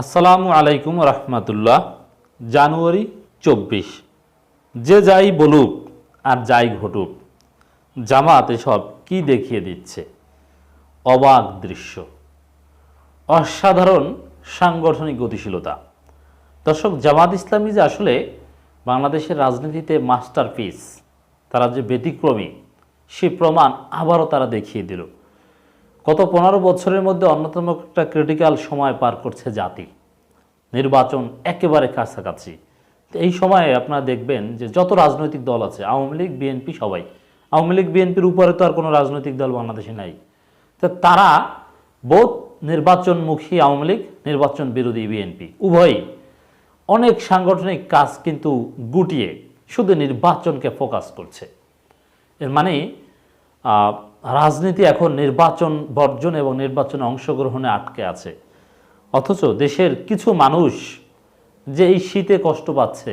আসসালামু আলাইকুম রহমতুল্লাহ। জানুয়ারি চব্বিশ। যে যাই বলুক আর যাই ঘটুক, জামাত এসব কি দেখিয়ে দিচ্ছে? অবাক দৃশ্য। অসাধারণ সাংগঠনিক গতিশীলতা। দর্শক, জামাত ইসলামী যে আসলে বাংলাদেশের রাজনীতিতে মাস্টারপিস, তারা যে ব্যতিক্রমী, সে প্রমাণ আবারও তারা দেখিয়ে দিল। গত পনেরো বছরের মধ্যে অন্যতম একটা ক্রিটিক্যাল সময় পার করছে জাতি। নির্বাচন একেবারে কাছাকাছি। এই সময়ে আপনারা দেখবেন যে যত রাজনৈতিক দল আছে, আওয়ামী লীগ, বিএনপি সবাই, আওয়ামী লীগ, বিএনপির উপরে তো আর কোনো রাজনৈতিক দল বাংলাদেশে নাই। তো তারা বোধ নির্বাচনমুখী আওয়ামী লীগ, নির্বাচন বিরোধী বিএনপি, উভয়ই অনেক সাংগঠনিক কাজ কিন্তু গুটিয়ে শুধু নির্বাচনকে ফোকাস করছে। এর মানে রাজনীতি এখন নির্বাচন বর্জন এবং নির্বাচনে অংশগ্রহণে আটকে আছে। অথচ দেশের কিছু মানুষ যে এই শীতে কষ্ট পাচ্ছে,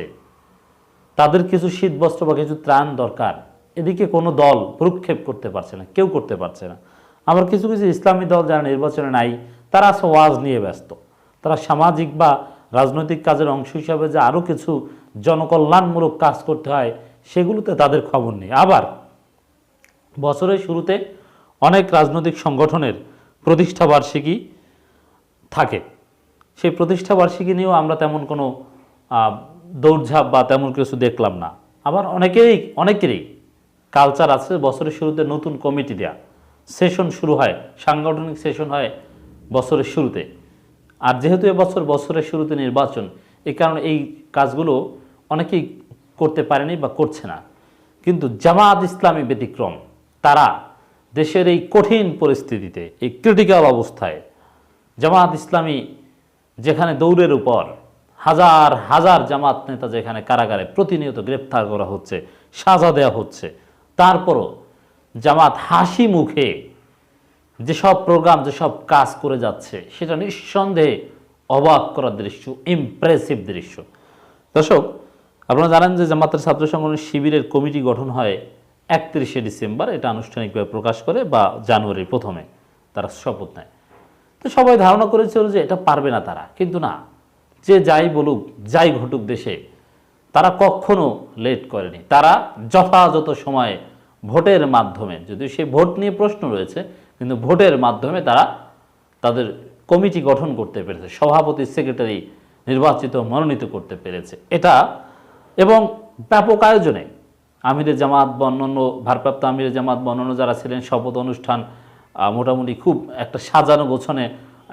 তাদের কিছু শীত বস্ত্র বা কিছু ত্রাণ দরকার, এদিকে কোনো দল প্রক্ষেপ করতে পারছে না, কেউ করতে পারছে না। আবার কিছু কিছু ইসলামী দল যারা নির্বাচনে নাই, তারা আছে ওয়াজ নিয়ে ব্যস্ত। তারা সামাজিক বা রাজনৈতিক কাজের অংশ হিসাবে যে আরও কিছু জনকল্যাণমূলক কাজ করতে হয়, সেগুলোতে তাদের খবর নেই। আবার বছরের শুরুতে অনেক রাজনৈতিক সংগঠনের প্রতিষ্ঠা বার্ষিকী থাকে। সেই প্রতিষ্ঠা বার্ষিকী নিয়েও আমরা তেমন কোনো দৌড়ঝাঁপ বা তেমন কিছু দেখলাম না। আবার অনেকেই, অনেকেরই কালচার আছে, বছরের শুরুতে নতুন কমিটি দেয়া। সেশন শুরু হয়, সাংগঠনিক সেশন হয় বছরের শুরুতে। আর যেহেতু এবছর বছরের শুরুতে নির্বাচন এই কারণে এই কাজগুলো অনেকেই করতে পারেনি বা করছে না। কিন্তু জামাত ইসলামী ব্যতিক্রম। তারা দেশের এই কঠিন পরিস্থিতিতে, এই ক্রিটিক্যাল অবস্থায় জামাত ইসলামী যেখানে দৌড়ের উপর হাজার হাজার জামাত নেতা যেখানে কারাগারে প্রতিনিয়ত গ্রেপ্তার করা হচ্ছে, সাজা দেওয়া হচ্ছে, তারপরও জামাত হাসি মুখে যেসব প্রোগ্রাম যেসব কাজ করে যাচ্ছে, সেটা নিঃসন্দেহে অবাক করার দৃশ্য ইমপ্রেসিভ দৃশ্য। দর্শক, আপনারা জানেন যে জামাতের ছাত্র সংগঠনের শিবিরের কমিটি গঠন হয় একত্রিশে ডিসেম্বর এটা আনুষ্ঠানিকভাবে প্রকাশ করে বা জানুয়ারির প্রথমে তারা শপথ নেয়। তো সবাই ধারণা করেছিল যে এটা পারবে না তারা, কিন্তু না। যে যাই বলুক, যাই ঘটুক দেশে, তারা কখনো লেট করেনি। তারা যথাযথ সময়ে ভোটের মাধ্যমে, যদিও সেই ভোট নিয়ে প্রশ্ন রয়েছে, কিন্তু ভোটের মাধ্যমে তারা তাদের কমিটি গঠন করতে পেরেছে, সভাপতি, সেক্রেটারি নির্বাচিত মনোনীত করতে পেরেছে। এটা এবং ব্যাপক আয়োজনে আমিরের জামাত বা অন্যান্য ভারপ্রাপ্ত আমিরের জামাত বা অন্যান্য যারা ছিলেন, শপথ অনুষ্ঠান মোটামুটি খুব একটা সাজানো গোছনে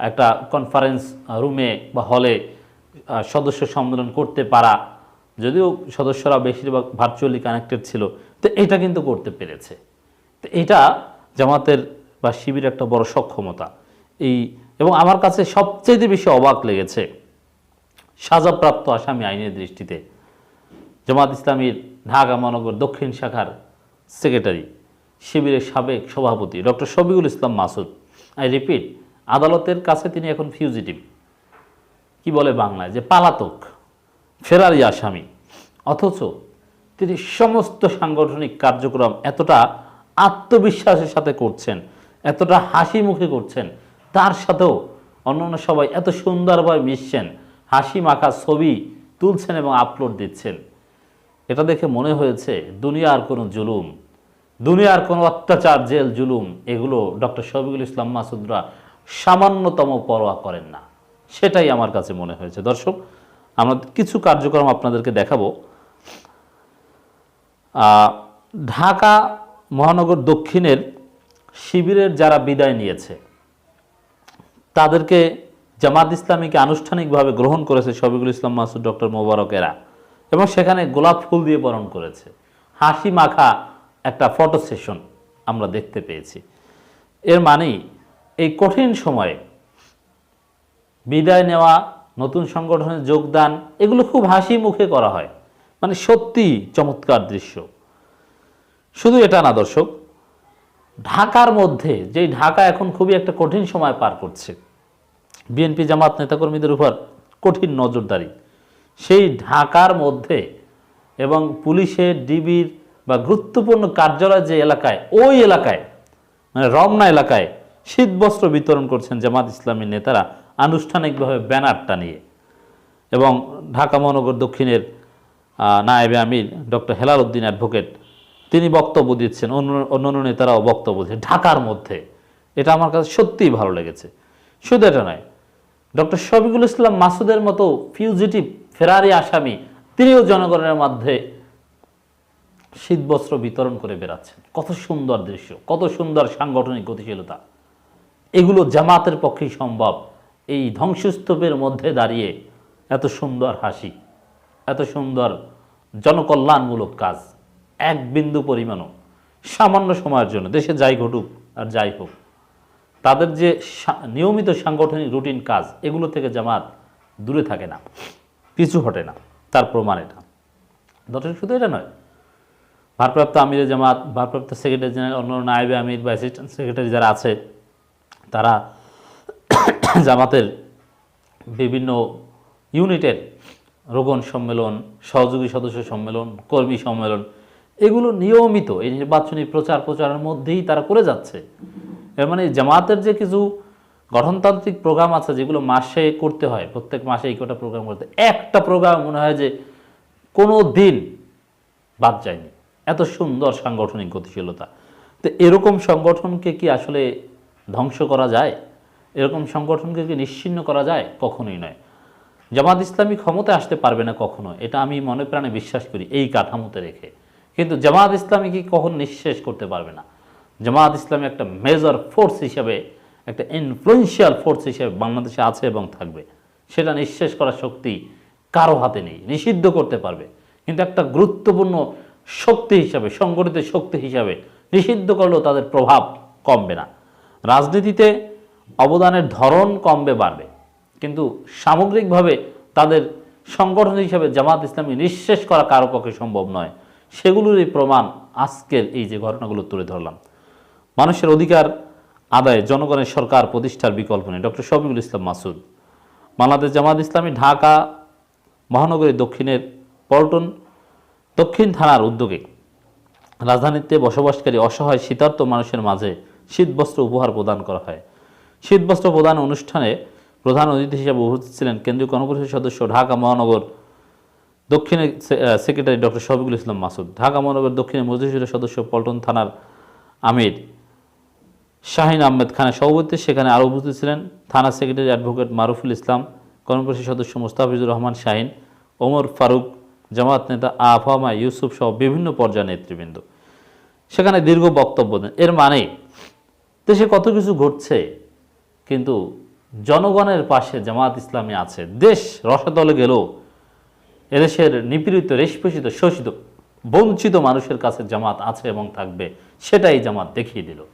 একটা কনফারেন্স রুমে বা হলে সদস্য সম্মেলন করতে পারা, যদিও সদস্যরা বেশিরভাগ ভার্চুয়ালি কানেক্টেড ছিল, তো এটা কিন্তু করতে পেরেছে। তো এটা জামাতের বা শিবির একটা বড় সক্ষমতা। এই এবং আমার কাছে সবচেয়ে বেশি অবাক লেগেছে, সাজাপ্রাপ্ত আসামি আইনের দৃষ্টিতে। জামাত ইসলামীর ঢাকা মহানগর দক্ষিণ শাখার সেক্রেটারি, শিবিরের সাবেক সভাপতি doctor Shafiqul Islam Masud. I repeat, আদালতের কাছে তিনি এখন ফিউজিটিভ কি বলে বাংলায়? যে পালাতক, ফেরারি আসামি। অথচ তিনি সমস্ত সাংগঠনিক কার্যক্রম এতটা আত্মবিশ্বাসের সাথে করছেন, এতটা হাসি মুখে করছেন, তার সাথেও অন্যান্য সবাই এত সুন্দরভাবে মিশছেন, হাসি মাখা ছবি তুলছেন এবং আপলোড দিচ্ছেন। এটা দেখে মনে হয়েছে, দুনিয়ার কোনো জুলুম, দুনিয়ার কোনো অত্যাচার, জেল, জুলুম, এগুলো ডক্টর শফিকুল ইসলাম মাসুদরা সামান্যতম পরোয়া করেন না। সেটাই আমার কাছে মনে হয়েছে। দর্শক, আমরা কিছু কার্যক্রম আপনাদেরকে দেখাবো। ঢাকা মহানগর দক্ষিণের শিবিরের যারা বিদায় নিয়েছে, তাদেরকে জামাত ইসলামীকে আনুষ্ঠানিকভাবে গ্রহণ করেছে শফিকুল ইসলাম মাসুদ, ডক্টর মোবারকেরা এবং সেখানে গোলাপ ফুল দিয়ে বরণ করেছে। হাসি মাখা একটা ফটো সেশন আমরা দেখতে পেয়েছি। এর মানেই এই কঠিন সময়ে বিদায় নেওয়া, নতুন সংগঠনে যোগদান, এগুলো খুব হাসি মুখে করা হয়। মানে সত্যি চমৎকার দৃশ্য। শুধু এটা না দর্শক, ঢাকার মধ্যে, যেই ঢাকা এখন খুবই একটা কঠিন সময় পার করছে, বিএনপি জামাত নেতাকর্মীদের উপর কঠিন নজরদারি। সেই ঢাকার মধ্যে এবং পুলিশের ডিবির বা গুরুত্বপূর্ণ কার্যালয় যে এলাকায়, ওই এলাকায় মানে রমনা এলাকায় শীতবস্ত্র বিতরণ করছেন জামাত ইসলামী নেতারা আনুষ্ঠানিকভাবে ব্যানারটা নিয়ে। এবং ঢাকা মহানগর দক্ষিণের নায়েবে আমির ডক্টর হেলাল উদ্দিন অ্যাডভোকেট, তিনি বক্তব্য দিচ্ছেন, অন্য, অন্যান্য নেতারাও বক্তব্য দিচ্ছেন ঢাকার মধ্যে। এটা আমার কাছে সত্যিই ভালো লেগেছে। শুধু এটা নয়, ডক্টর শফিকুল ইসলাম মাসুদের মতো ফিউজিটিভ ফেরারি আসামি তিনিও জনগণের মধ্যে শীতবস্ত্র বিতরণ করে বেড়াচ্ছেন। কত সুন্দর দৃশ্য, কত সুন্দর সাংগঠনিক গতিশীলতা। এগুলো জামাতের পক্ষেই সম্ভব। এই ধ্বংসস্তূপের মধ্যে দাঁড়িয়ে এত সুন্দর হাসি, এত সুন্দর জনকল্যাণমূলক কাজ, এক বিন্দু পরিমাণও সামান্য সময়ের জন্য, দেশে যাই ঘটুক আর যাই হোক, তাদের যে নিয়মিত সাংগঠনিক রুটিন কাজ, এগুলো থেকে জামাত দূরে থাকে না। পিছু হটে না, তার প্রমাণ এটা। দর্শক শুধু এটা নয়, ভারপ্রাপ্ত আমিরে জামাত, ভারপ্রাপ্ত সেক্রেটারি জেনারেল অন্য নায়েবে আমির বা অ্যাসিস্ট্যান্ট সেক্রেটারি যারা আছে, তারা জামাতের বিভিন্ন ইউনিটের রোগন সম্মেলন, সহযোগী সদস্য সম্মেলন, কর্মী সম্মেলন, এগুলো নিয়মিত এই নির্বাচনী প্রচার প্রচারের মধ্যেই তারা করে যাচ্ছে। এর মানে জামাতের যে কিছু গঠনতান্ত্রিক প্রোগ্রাম আছে যেগুলো মাসে করতে হয়, প্রত্যেক মাসে এই কটা প্রোগ্রাম করতে একটা প্রোগ্রাম মনে হয় যে কোনো দিন বাদ যায়নি। এত সুন্দর সাংগঠনিক গতিশীলতা। তো এরকম সংগঠনকে কি আসলে ধ্বংস করা যায়? এরকম সংগঠনকে কি নিশ্চিন্ন করা যায়? কখনোই নয়। জামাত ইসলামী ক্ষমতায় আসতে পারবে না কখনো। এটা আমি মনে প্রাণে বিশ্বাস করি, এই কাঠামোতে রেখে। কিন্তু জামাত ইসলামী কি কখন নিঃশেষ করতে পারবে না? জামাত ইসলামী একটা মেজর ফোর্স হিসেবে একটা ইনফ্লুয়েন্সিয়াল ফোর্স হিসেবে বাংলাদেশে আছে এবং থাকবে। সেটা নিঃশেষ করার শক্তি কারও হাতে নেই, নিষিদ্ধ করতে পারবে। কিন্তু একটা গুরুত্বপূর্ণ শক্তি হিসাবে, সংগঠিত শক্তি হিসাবে নিষিদ্ধ করলেও তাদের প্রভাব কমবে না। রাজনীতিতে অবদানের ধরন কমবে, বাড়বে। কিন্তু সামগ্রিকভাবে তাদের সংগঠন হিসাবে জামাত ইসলামী নিঃশেষ করা কারও পক্ষে সম্ভব নয়। সেগুলোরই প্রমাণ আজকের এই যে ঘটনাগুলো তুলে ধরলাম। মানুষের অধিকার আদায়ে জনগণের সরকার প্রতিষ্ঠার বিকল্প নেই। ডক্টর শফিকুল ইসলাম মাসুদ, বাংলাদেশ জামাত ইসলামী ঢাকা মহানগরীর দক্ষিণের পল্টন দক্ষিণ থানার উদ্যোগে রাজধানীতে বসবাসকারী অসহায় শীতার্ত মানুষের মাঝে শীতবস্ত্র উপহার প্রদান করা হয়। শীতবস্ত্র প্রদান অনুষ্ঠানে প্রধান অতিথি হিসেবে উপস্থিত ছিলেন কেন্দ্রীয় কর্মপরিষদ সদস্য ঢাকা মহানগর দক্ষিণের সেক্রেটারি ডক্টর শফিকুল ইসলাম মাসুদ, ঢাকা মহানগর দক্ষিণের মজলিসের সদস্য পল্টন থানার আমির শাহিন আহমেদ খানের সভাপতিত্বে সেখানে আরও উপস্থিত ছিলেন থানা সেক্রেটারি অ্যাডভোকেট মারুফুল ইসলাম, কর্মপরিষদ সদস্য মোস্তাফিজুর রহমান শাহিন, ওমর ফারুক জামাত নেতা আফামা ইউসুফ সহ বিভিন্ন পর্যায়ের নেতৃবৃন্দ। সেখানে দীর্ঘ বক্তব্য দেন। এর মানে দেশে কত কিছু ঘটছে, কিন্তু জনগণের পাশে জামাত ইসলামী আছে। দেশ রসাতলে গেলেও এদেশের নিপীড়িত, রেশপোষিত, শোষিত, বঞ্চিত মানুষের কাছে জামাত আছে এবং থাকবে, সেটাই জামাত দেখিয়ে দিল।